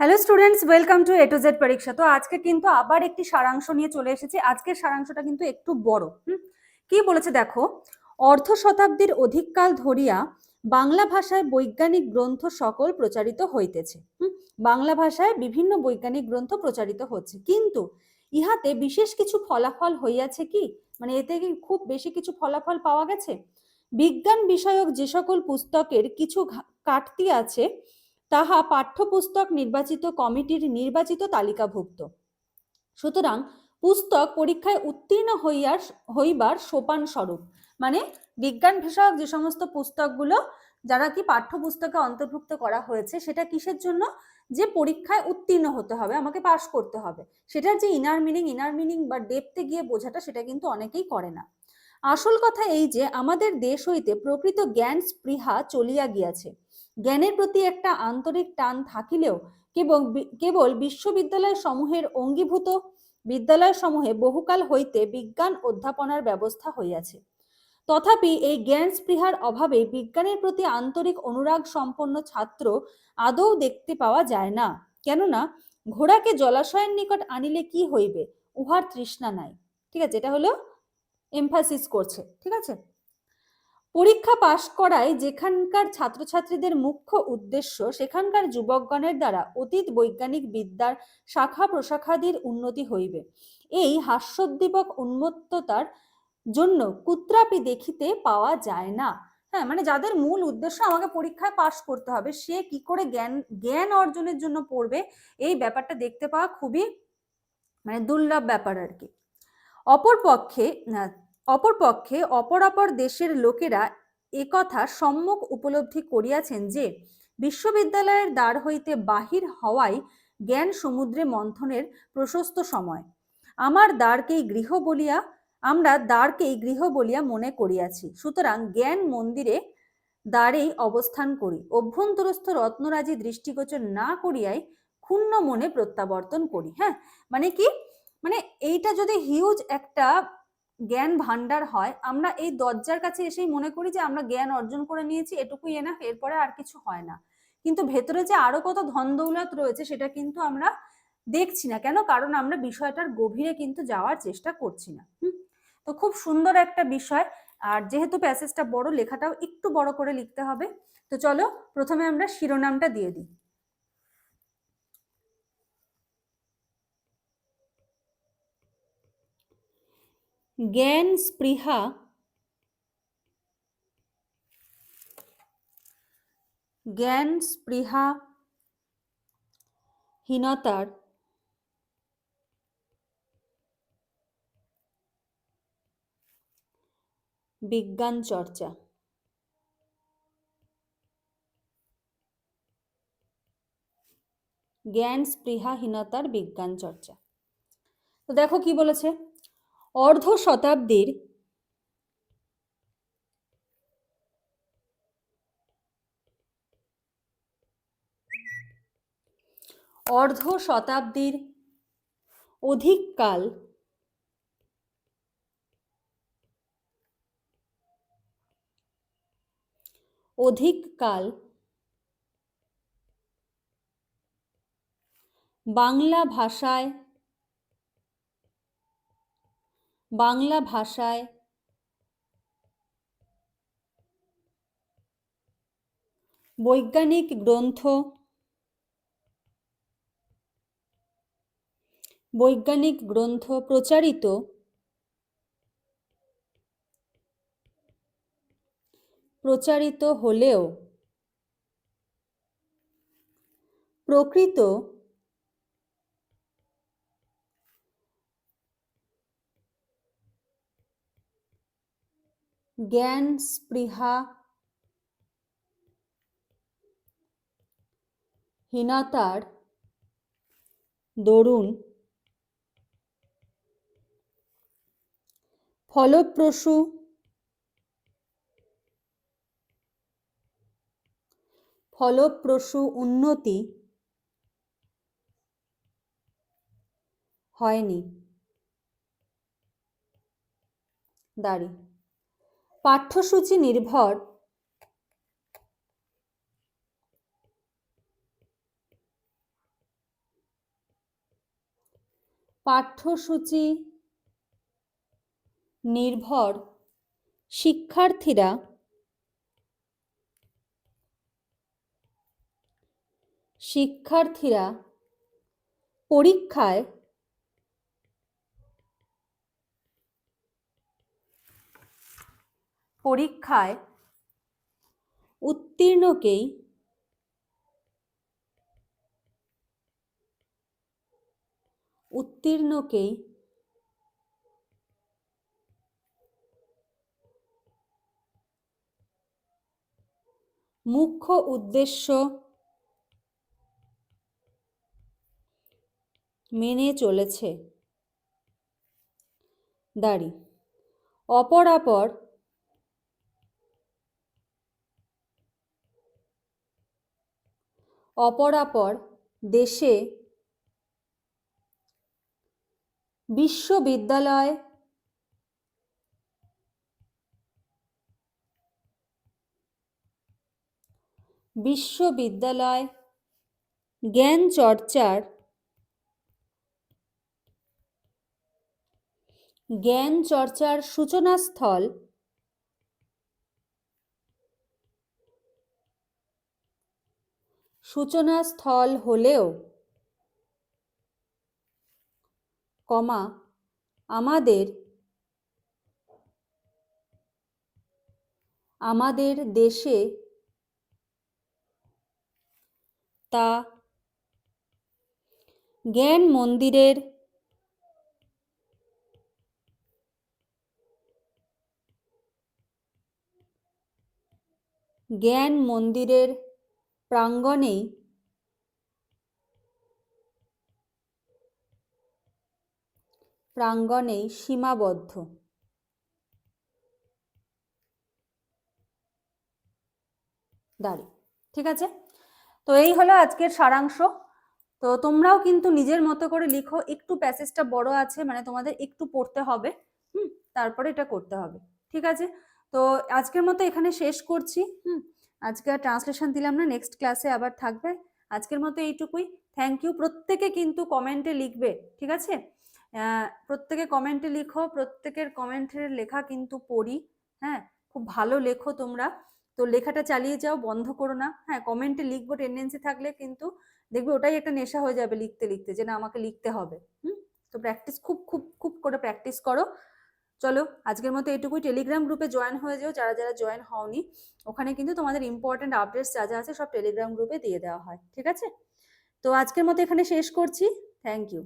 Hello students welcome to A to Z পরীক্ষা তো আজকে কিন্তু আবার একটি সারাংশ নিয়ে চলে এসেছি। আজকের সারাংশটা কিন্তু একটু বড় কি বলেছে দেখো? অর্ধ শতাব্দীর অধিককাল ধরিয়া বাংলা ভাষায় বৈজ্ঞানিক গ্রন্থ সকল প্রচারিত হইতেছে বাংলা ভাষায় বিভিন্ন বৈজ্ঞানিক গ্রন্থ প্রচারিত হচ্ছে। কিন্তু ইহাতে বিশেষ কিছু ফলাফল হইয়াছে কি? মানে এতে কি খুব বেশি কিছু ফলাফল পাওয়া গেছে? বিজ্ঞান বিষয়ক যে সকল পুস্তকের কিছু কাটতি আছে তাহা পাঠ্যপুস্তক নির্বাচিত কমিটির নির্বাচিত তালিকাভুক্ত। সুতরাং পুস্তক পরীক্ষায় উত্তীর্ণ হইয়ার, হইবার সোপান স্বরূপ। মানে বিজ্ঞান বিষয়ক যে সমস্ত পুস্তকগুলো যারা কি পাঠ্যপুস্তকে অন্তর্ভুক্ত করা হয়েছে, সেটা কিসের জন্য? যে পরীক্ষায় উত্তীর্ণ হতে হবে, আমাকে পাশ করতে হবে। সেটার যে ইনার মিনিং ইনার মিনিং বা ডেপতে গিয়ে বোঝাটা সেটা কিন্তু অনেকেই করে না। আসল কথা এই যে, আমাদের দেশ হইতে প্রকৃত জ্ঞান স্পৃহা চলিয়া গিয়াছে। জ্ঞানের প্রতি একটা আন্তরিক টান থাকিলেও কেবল কেবল বিশ্ববিদ্যালয় সমূহের অঙ্গীভূত বিদ্যালয় সমূহে বহুকাল হইতে বিজ্ঞান অধ্যাপনার ব্যবস্থা হইয়াছে। তথাপি এই জ্ঞান স্পৃহার অভাবে বিজ্ঞানের প্রতি আন্তরিক অনুরাগ সম্পন্ন ছাত্র আদৌ দেখতে পাওয়া যায় না। কেননা, ঘোড়াকে জলাশয়ের নিকট আনিলে কি হইবে, উহার তৃষ্ণা নাই। ঠিক আছে, এটা হলো এমফাসিস করছে, ঠিক আছে? পরীক্ষা পাশ করায় যেখানকার ছাত্রছাত্রীদের মুখ্য উদ্দেশ্য, সেখানকার যুবকগণের দ্বারা অতীত বৈজ্ঞানিক বিদ্যার শাখা প্রশাখাদির উন্নতি হইবে। এই হাস্যোদ্দীপক উন্মত্ততার জন্য কুত্রাপি দেখিতে পাওয়া যায় না। হ্যাঁ মানে যাদের মূল উদ্দেশ্য আমাকে পরীক্ষায় পাশ করতে হবে, সে কি করে জ্ঞান জ্ঞান অর্জনের জন্য পড়বে, এই ব্যাপারটা দেখতে পাওয়া খুবই মানে দুর্লভ ব্যাপার আর কি। অপরপক্ষে অপরপক্ষে অপরাপর দেশের লোকেরা একথা সম্মুখ উপলব্ধি করিয়াছেন যে, বিশ্ববিদ্যালয়ের দ্বার হইতে বাহির হওয়াই জ্ঞান সমুদ্রে মন্থনের প্রশস্ত সময়। আমার দ্বারকেই গৃহ বলিয়া, আমরা দ্বারকেই গৃহ বলিয়া মনে করিয়াছি। সুতরাং জ্ঞান মন্দিরে দ্বারেই অবস্থান করি। অভ্যন্তরস্থ রত্নরাজি দৃষ্টিগোচর না করিয়াই ক্ষুণ্ণ মনে প্রত্যাবর্তন করি। হ্যাঁ? মানে কি? মানে এইটা যদি হিউজ একটা জ্ঞান ভান্ডার হয়, আমরা এই দরজার কাছে এসেই মনে করি যে আমরা জ্ঞান অর্জন করে নিয়েছি, এটুকুই এনাফ এরপরে আর কিছু হয় না। কিন্তু ভেতরে যে আরও কত ধন দৌলত রয়েছে, সেটা কিন্তু আমরা দেখছি না। কেন? কারণ আমরা বিষয়টার গভীরে কিন্তু যাওয়ার চেষ্টা করছি না? তো খুব সুন্দর একটা বিষয়। আর যেহেতু প্যাসেজটা বড়, লেখাটাও একটু বড় করে লিখতে হবে। তো চলো, প্রথমে আমরা শিরোনামটা দিয়ে দিই। জ্ঞান স্পৃহা জ্ঞান স্পৃহা হীনতার বিজ্ঞান চর্চা জ্ঞান স্পৃহাহীনতার বিজ্ঞান চর্চা। তো দেখো কি বলেছে? অর্ধ শতাব্দীর অর্ধ শতাব্দীর অধিক কাল অধিক কাল বাংলা ভাষায় বাংলা ভাষায় বৈজ্ঞানিক গ্রন্থ বৈজ্ঞানিক গ্রন্থ প্রচারিত প্রচারিত হলেও প্রকৃত জ্ঞান স্পৃহা হীনতার দরুন ফলপ্রসূ ফলপ্রসূ উন্নতি হয়নি। দাঁড়ি। পাঠ্যসূচি নির্ভর। পাঠ্যসূচি নির্ভর। শিক্ষার্থীরা শিক্ষার্থীরা পরীক্ষায় পরীক্ষায় উত্তীর্ণকেই উত্তীর্ণকেই মুখ্য উদ্দেশ্য মেনে চলেছে। দাড়ি। অপরাপর অপরাপর দেশে বিশ্ববিদ্যালয় বিশ্ববিদ্যালয় জ্ঞান চর্চার জ্ঞান চর্চার সূচনাস্থল সূচনাস্থল হলেও কমা আমাদের আমাদের দেশে তা জ্ঞান মন্দিরের জ্ঞান মন্দিরের প্রাঙ্গণেই প্রাঙ্গণেই সীমাবদ্ধ। দাঁড়ি ঠিক আছে? তো এই হলো আজকের সারাংশ। তো তোমরাও কিন্তু নিজের মতো করে লিখো, একটু প্যাসেজটা বড় আছে মানে তোমাদের একটু পড়তে হবে, হুম? তারপরে এটা করতে হবে, ঠিক আছে? তো আজকের মতো এখানে শেষ করছি, হুম? আজকে আর ট্রান্সলেশন দিলাম না নেক্সট ক্লাসে আবার থাকবে। আজকের মতো এইটুকুই। থ্যাংক ইউ প্রত্যেকে কিন্তু কমেন্টে লিখবে, ঠিক আছে? প্রত্যেকে কমেন্টে লিখো, প্রত্যেকের কমেন্টের লেখা কিন্তু পড়ি হ্যাঁ? খুব ভালো লেখো তোমরা। তো লেখাটা চালিয়ে যাও, বন্ধ করো না। হ্যাঁ কমেন্টে লিখব টেন্ডেন্সি থাকলে কিন্তু দেখবে ওটাই একটা নেশা হয়ে যাবে লিখতে লিখতে, যে না, আমাকে লিখতে হবে। হুম? তো প্র্যাকটিস খুব খুব খুব করে প্র্যাকটিস করো। চলো, আজকের মতো এটুকুই। টেলিগ্রাম গ্রুপে জয়েন হয়ে যেও, যারা যারা জয়েন হওনি, ওখানে কিন্তু তোমাদের ইম্পর্টেন্ট আপডেটস যা যা আছে সব টেলিগ্রাম গ্রুপে দিয়ে দেওয়া হয়, ঠিক আছে? তো আজকের মতো এখানে শেষ করছি। Thank you